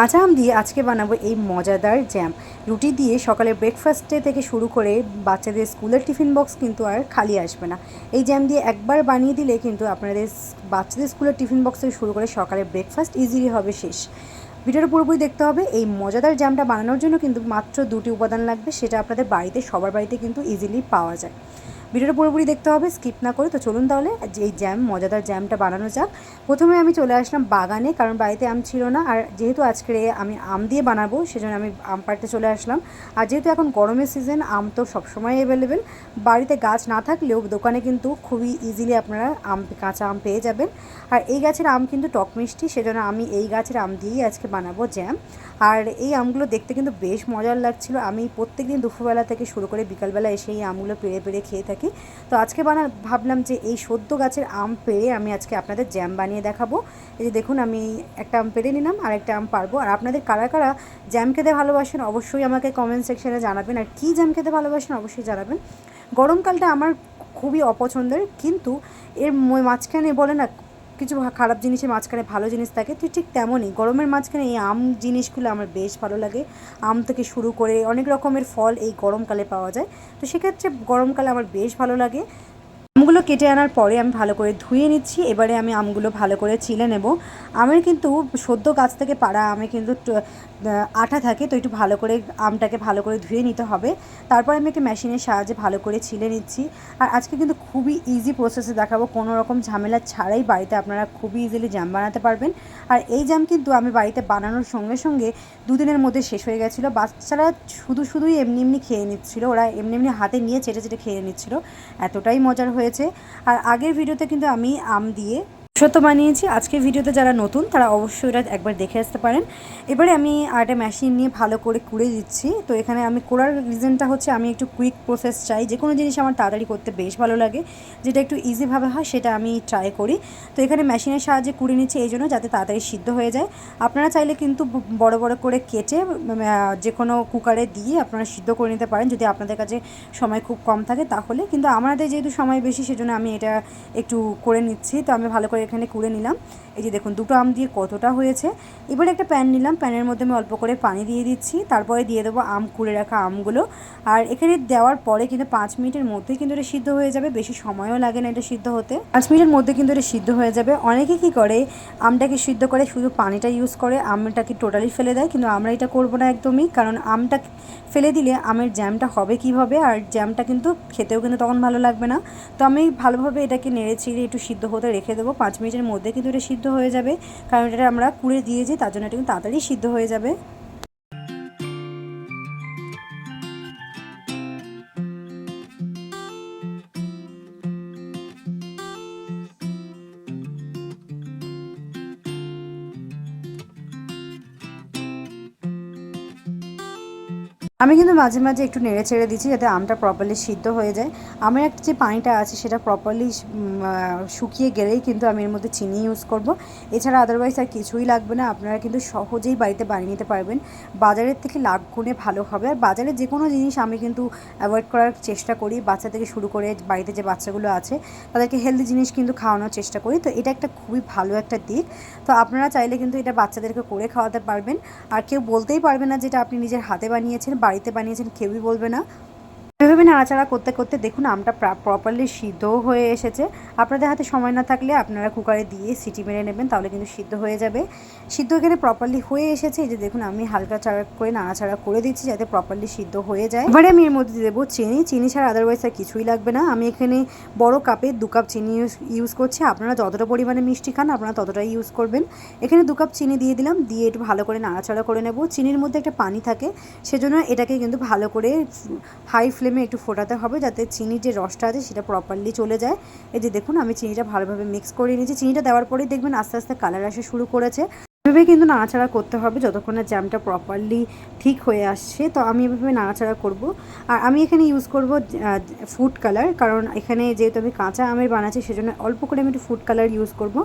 কাঁচা আম দিয়ে আজকে বানাবো এই মজাদার জ্যাম রুটি দিয়ে সকালে ব্রেকফাস্টে থেকে শুরু করে বাচ্চাদের স্কুলের টিফিন বক্স কিন্তু আর খালি আসবে না। এই জ্যাম দিয়ে একবার বানিয়ে দিলে কিন্তু আপনাদের বাচ্চাদের স্কুলের টিফিন বক্স থেকে শুরু করে সকালে ব্রেকফাস্ট ইজিলি হবে শেষ। ভিডিওটা পুরোপুরি দেখতে হবে, এই মজাদার জ্যামটা বানানোর জন্য কিন্তু মাত্র দুটি উপাদান লাগবে, সেটা আপনাদের বাড়িতে, সবার বাড়িতে কিন্তু ইজিলি পাওয়া যায়। ভিডিওটা পুরোপুরি দেখতে হবে স্কিপ না করে। তো চলুন তাহলে, এই জ্যাম মজাদার জ্যামটা বানানো যাক। প্রথমে আমি চলে আসলাম বাগানে, কারণ বাড়িতে আম ছিল না। আর যেহেতু আজকে আমি আম দিয়ে বানাবো, সেজন্য আমি আম পাড়তে চলে আসলাম। আর যেহেতু এখন গরমের সিজন আম তো সবসময় অ্যাভেলেবেল বাড়িতে গাছ না থাকলেও দোকানে কিন্তু খুবই ইজিলি আপনারা আম, কাঁচা আম পেয়ে যাবেন। আর এই গাছের আম কিন্তু টক মিষ্টি, সেজন্য আমি এই গাছের আম দিয়েই আজকে বানাবো জ্যাম আর এই আমগুলো দেখতে কিন্তু বেশ মজার লাগছিল। আমি প্রত্যেকদিন দুপুরবেলা থেকে শুরু করে বিকালবেলা এসে এই আমগুলো পেড়ে পেড়ে খেয়ে থাকি। তো আজকে বানা, ভাবলাম যে এই সদ্য গাছের আম পেড়ে আমি আজকে আপনাদের জ্যাম বানিয়ে দেখাবো। এই যে দেখুন, আমি একটা আম পেড়ে নিলাম আর একটা আম পারব। আর আপনাদের কারা কারা জ্যাম খেতে ভালোবাসেন, অবশ্যই আমাকে কমেন্ট সেকশানে জানাবেন। আর কী জ্যাম খেতে ভালোবাসেন, অবশ্যই জানাবেন। গরমকালটা আমার খুবই অপছন্দের, কিন্তু এর মাঝখানে বলে না কিছু খারাপ জিনিসের মাঝখানে ভালো জিনিস থাকে তো ঠিক তেমনই। গরমের মাঝখানে এই আম জিনিসগুলো আমার বেশ ভালো লাগে। আম থেকে শুরু করে অনেক রকমের ফল এই গরমকালে পাওয়া যায়। তো সেক্ষেত্রে গরমকালে আমার বেশ ভালো লাগে। আমগুলো কেটে আনার পরে আমি ভালো করে ধুয়ে নিচ্ছি। এবারে আমি আমগুলো ভালো করে চিলে নেব। আমের কিন্তু সদ্য গাছ থেকে পাড়া আমে কিন্তু ট- আহ, আঠা থাকে তো একটু ভালো করে আমটাকে ভালো করে ধুয়ে নিতে হবে। তারপর আমি একটা মেশিনের সাহায্যে ভালো করে ছিলে নিচ্ছি। আর আজকে কিন্তু খুবই ইজি প্রসেসে দেখাবো। কোনো রকম ঝামেলা ছাড়াই বাড়িতে আপনারা খুবই ইজিলি জ্যাম বানাতে পারবেন। আর এই জ্যাম কিন্তু আমি বাড়িতে বানানোর সঙ্গে সঙ্গে দুদিনের মধ্যে শেষ হয়ে গেছিল। বাচ্চারা শুধু শুধুই এমনি এমনি খেয়ে নিচ্ছিল। ওরা এমনি এমনি হাতে নিয়ে চেটে চেটে খেয়ে নিচ্ছিল। এতটাই মজার হয়েছে। আর আগের ভিডিওতে কিন্তু আমি আম দিয়ে সত্য বানিয়েছি। আজকের ভিডিওতে যারা নতুন, তারা অবশ্যই এটা একবার দেখে আসতে পারেন। এবারে আমি আর্টে মেশিন নিয়ে ভালো করে কুড়ে দিচ্ছি। তো এখানে আমি কোড়ার রিজনটা হচ্ছে আমি একটু কুইক প্রসেস চাই। যে কোনো জিনিস আমার তাড়াতাড়ি করতে বেশ ভালো লাগে। যেটা একটু ইজিভাবে হয়, সেটা আমি ট্রাই করি। তো এখানে মেশিনের সাহায্যে কুড়ে নিচ্ছি এই জন্য যাতে তাড়াতাড়ি সিদ্ধ হয়ে যায়। আপনারা চাইলে কিন্তু বড় বড় করে কেটে যে কোনো কুকারে দিয়ে আপনারা সিদ্ধ করে নিতে পারেন। যদি আপনাদের কাছে সময় খুব কম থাকে, তাহলে। কিন্তু আমাদের যেহেতু সময় বেশি, সেজন্য আমি এটা একটু করে নিচ্ছি। তো আমি ভালো করে এখানে কুড়ে নিলাম। এই যে দেখুন, দুটো আম দিয়ে কতটা হয়েছে। এবারে একটা প্যান নিলাম। প্যানের মধ্যে আমি অল্প করে পানি দিয়ে দিচ্ছি। তারপরে দিয়ে দেবো আম, কুড়ে রাখা আমগুলো। আর এখানে দেওয়ার পরে কিন্তু পাঁচ মিনিটের মধ্যেই কিন্তু এটা সিদ্ধ হয়ে যাবে। বেশি সময়ও লাগে না এটা সিদ্ধ হতে। পাঁচ মিনিটের মধ্যে কিন্তু এটা সিদ্ধ হয়ে যাবে। অনেকে কি করে, আমটাকে সিদ্ধ করে শুধু পানিটা ইউজ করে, আমটাকে টোটালি ফেলে দেয়। কিন্তু আমরা এটা করব না একদমই। কারণ আমটা ফেলে দিলে আমের জ্যামটা হবে কীভাবে? আর জ্যামটা কিন্তু খেতেও কিন্তু তখন ভালো লাগবে না। তো আমি ভালোভাবে এটাকে নেড়ে চিড়ে একটু সিদ্ধ হতে রেখে দেবো। পাঁচ মিনিটের মধ্যে কিন্তু এটা সিদ্ধ হয়ে যাবে। কারণ এটা আমরা কুড়ে দিয়েছি তার জন্য এটা কিন্তু তাড়াতাড়ি সিদ্ধ হয়ে যাবে। আমি কিন্তু মাঝে মাঝে একটু নেড়ে ছেড়ে দিচ্ছি যাতে আমটা প্রপারলি সিদ্ধ হয়ে যায়। আমার একটা যে পানিটা আছে সেটা প্রপারলি শুকিয়ে গেলেই কিন্তু আমি এর মধ্যে চিনি ইউজ করব। এছাড়া আদারওয়াইজ আর কিছুই লাগবে না। আপনারা কিন্তু সহজেই বাড়িতে বানিয়ে নিতে পারবেন। বাজারের থেকে লাভ গুণে ভালো হবে। আর বাজারে যে কোনো জিনিস আমি কিন্তু অ্যাভয়েড করার চেষ্টা করি। বাচ্চা থেকে শুরু করে বাড়িতে যে বাচ্চাগুলো আছে, তাদেরকে হেলদি জিনিস কিন্তু খাওয়ানোর চেষ্টা করি। তো এটা একটা খুবই ভালো একটা দিক। তো আপনারা চাইলে কিন্তু এটা বাচ্চাদেরকে করে খাওয়াতে পারবেন। আর কেউ বলতেই পারবে না যেটা আপনি নিজের হাতে বানিয়েছেন বাড়িতে বানিয়েছেন কেউই বলবে না। এভাবে নাড়াচাড়া করতে করতে দেখুন আমটা প্রপারলি সিদ্ধও হয়ে এসেছে। আপনাদের হাতে সময় না থাকলে আপনারা কুকারে দিয়ে সিটি মেরে নেবেন, তাহলে কিন্তু সিদ্ধ হয়ে যাবে। সিদ্ধ এখানে প্রপারলি হয়ে এসেছে, এই যে দেখুন আমি হালকা চাড়া করে নাড়াচাড়া করে দিচ্ছি যাতে প্রপারলি সিদ্ধ হয়ে যায়। এবারে আমি এর মধ্যে দেবো চিনি। চিনি ছাড়া আদারওয়াইজ আর কিছুই লাগবে না। আমি এখানে বড় কাপে দু কাপ চিনি ইউজ করছি। আপনারা যতটা পরিমাণে মিষ্টি খান, আপনারা ততটাই ইউজ করবেন। এখানে দু কাপ চিনি দিয়ে দিলাম, দিয়ে একটু ভালো করে নাড়াচাড়া করে নেব। চিনির মধ্যে একটা পানি থাকে, সেজন্য এটাকে কিন্তু ভালো করে হাই ফ্লেমে একটু ফোটাতে হবে যাতে চিনির যে রসটা আছে সেটা প্রপারলি চলে যায়। এই যে দেখুন, আমি চিনিটা ভালোভাবে মিক্স করে নিয়েছি। চিনিটা দেওয়ার পরেই দেখবেন আস্তে আস্তে কালার আসা শুরু করেছে। এভাবে কিন্তু নাড়াচাড়া করতে হবে যতক্ষণ না জ্যামটা প্রপারলি ঠিক হয়ে আসছে। তো আমি এভাবে নাড়াচাড়া করব। আর আমি এখানে ইউজ করব ফুড কালার কারণ এখানে যেহেতু আমি কাঁচা আমের বানাচ্ছি, সেজন্য অল্প করে আমি একটু ফুড কালার ইউজ করব।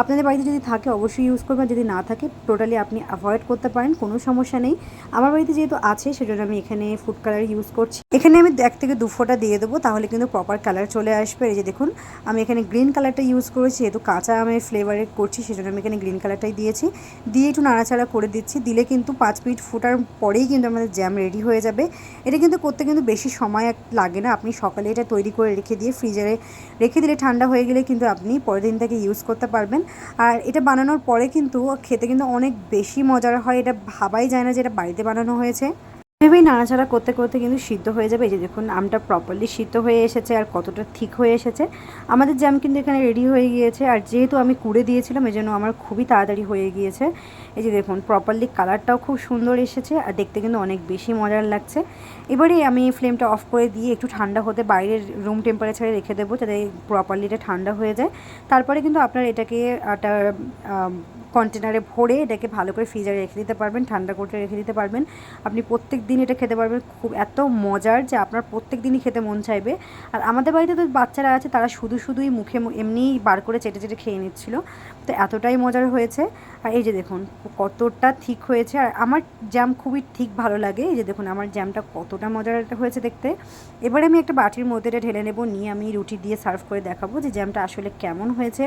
আপনাদের বাড়িতে যদি থাকে, অবশ্যই ইউজ করবেন। যদি না থাকে টোটালি আপনি অ্যাভয়েড করতে পারেন, কোনো সমস্যা নেই। আমার বাড়িতে যেহেতু আছে, সেজন্য আমি এখানে ফুড কালার ইউজ করছি। এখানে আমি এক থেকে দু ফোঁটা দিয়ে দেবো, তাহলে কিন্তু প্রপার কালার চলে আসবে। এই যে দেখুন, আমি এখানে গ্রিন কালারটা ইউজ করেছি, যেহেতু কাঁচা আমের ফ্লেভারে করছি, সেজন্য আমি এখানে গ্রিন কালারটাই দিয়েছি। দিয়ে একটু নাড়াচাড়া করে দিচ্ছি। দিলে কিন্তু পাঁচ মিনিট ফোটার পরেই কিন্তু আমাদের জ্যাম রেডি হয়ে যাবে। এটা কিন্তু করতে কিন্তু বেশি সময় লাগে না। আপনি সকালে এটা তৈরি করে রেখে দিয়ে ফ্রিজারে রেখে দিলে ঠান্ডা হয়ে গেলে কিন্তু আপনি পরের দিন থেকে ইউজ করতে পারবেন। আর এটা বানানোর পরে কিন্তু খেতে কিন্তু অনেক বেশি মজার হয়। এটা ভাবাই যায় না যে এটা বাড়িতে বানানো হয়েছে। ভেবেই নাড়াচাড়া করতে করতে কিন্তু সিদ্ধ হয়ে যাবে। এই যে দেখুন, আমটা প্রপারলি সিদ্ধ হয়ে এসেছে আর কতটা ঠিক হয়ে এসেছে। আমাদের জ্যাম কিন্তু এখানে রেডি হয়ে গিয়েছে আর যেহেতু আমি কুড়ে দিয়েছিলাম, এই জন্য আমার খুবই তাড়াতাড়ি হয়ে গিয়েছে। এই যে দেখুন প্রপারলি কালারটাও খুব সুন্দর এসেছে আর দেখতে কিন্তু অনেক বেশি মজার লাগছে। এবারে আমি ফ্লেমটা অফ করে দিয়ে একটু ঠান্ডা হতে বাইরের রুম টেম্পারেচারে রেখে দেবো, যাতে প্রপারলি এটা ঠান্ডা হয়ে যায়। তারপরে কিন্তু আপনার এটাকে একটা কন্টেনারে ভরে এটাকে ভালো করে ফ্রিজারে রেখে দিতে পারবেন, ঠান্ডা করে রেখে দিতে পারবেন। আপনি প্রত্যেক দিন এটা খেতে পারবেন, খুব এত মজার যে আপনার প্রত্যেক দিনই খেতে মন চাইবে। আর আমাদের বাড়িতে তো বাচ্চারা আছে, তারা শুধু শুধুই মুখে এমনিই বার করে চেটে চেটে খেয়ে নিচ্ছিল। তো এতটাই মজার হয়েছে। আর এই যে দেখুন, কতটা ঠিক হয়েছে। আর আমার জ্যাম খুবই ঠিক ভালো লাগে। এই যে দেখুন, আমার জ্যামটা কতটা মজার হয়েছে দেখতে। এবারে আমি একটা বাটির মধ্যে এটা ঢেলে নেব। নিয়ে আমি রুটি দিয়ে সার্ভ করে দেখাবো যে জ্যামটা আসলে কেমন হয়েছে।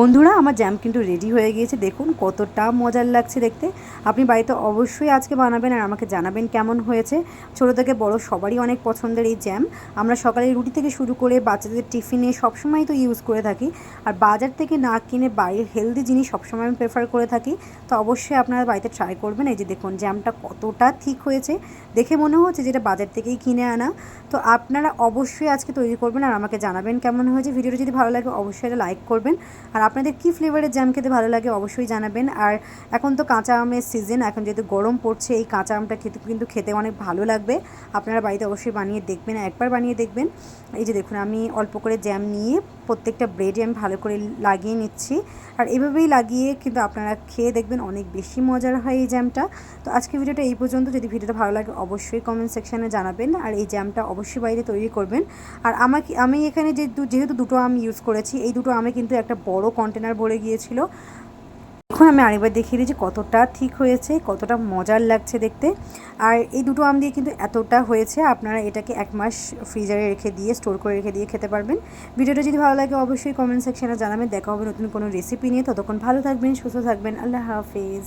বন্ধুরা আমার জ্যাম কিন্তু রেডি হয়ে গিয়েছে। দেখুন কতটা মজার লাগছে দেখতে। আপনি বাড়িতে অবশ্যই আজকে বানাবেন আর আমাকে জানাবেন কেমন হয়েছে। ছোটো থেকে বড় সবারই অনেক পছন্দের এই জ্যাম আমরা সকালে রুটি থেকে শুরু করে বাচ্চাদের টিফিনে সবসময় তো ইউজ করে থাকি। আর বাজার থেকে না কিনে বাড়ির হেলদি জিনিস সবসময় আমি প্রেফার করে থাকি। তো অবশ্যই আপনারা বাড়িতে ট্রাই করবেন। এই যে দেখুন জ্যামটা কতটা ঠিক হয়েছে। দেখে মনে হচ্ছে যেটা বাজার থেকেই কিনে আনা। তো আপনারা অবশ্যই আজকে তৈরি করবেন আর আমাকে জানাবেন কেমন হয়েছে। ভিডিওটা যদি ভালো লাগে অবশ্যই এটা লাইক করবেন। আর আপনাদের কী ফ্লেভারের জ্যাম খেতে ভালো লাগে অবশ্যই জানাবেন। আর এখন তো কাঁচা আমের সিজন এখন যেহেতু গরম পড়ছে, এই কাঁচা আমটা খেতে কিন্তু খেতে অনেক ভালো লাগবে। আপনারা বাড়িতে অবশ্যই বানিয়ে দেখবেন, একবার বানিয়ে দেখবেন। এই যে দেখুন, আমি অল্প করে জ্যাম নিয়ে প্রত্যেকটা ব্রেডে আমি ভালো করে লাগিয়ে নিচ্ছি। আর এভাবেই লাগিয়ে কিন্তু আপনারা খেয়ে দেখবেন, অনেক বেশি মজার হয় এই জ্যামটা তো আজকে ভিডিওটা এই পর্যন্ত। যদি ভিডিওটা ভালো লাগে, অবশ্যই কমেন্ট সেকশানে জানাবেন। আর এই জ্যামটা অবশ্যই বাইরে তৈরি করবেন। আর আমাকে, আমি এখানে যে যেহেতু দুটো আম ইউজ করেছি, এই দুটো আমে কিন্তু একটা বড় কন্টেনার ভরে গিয়েছিল। এখন আমি আরেকবার দেখিয়ে দিয়েছি কতটা ঠিক হয়েছে, কতটা মজার লাগছে দেখতে। আর এই দুটো আম দিয়ে কিন্তু এতটা হয়েছে, আপনারা এটাকে এক মাস ফ্রিজারে রেখে দিয়ে, স্টোর করে রেখে দিয়ে খেতে পারবেন। ভিডিওটা যদি ভালো লাগে অবশ্যই কমেন্ট সেকশনে জানাবেন। দেখা হবে নতুন কোনো রেসিপি নিয়ে। ততক্ষণ ভালো থাকবেন, সুস্থ থাকবেন। আল্লাহ হাফেজ।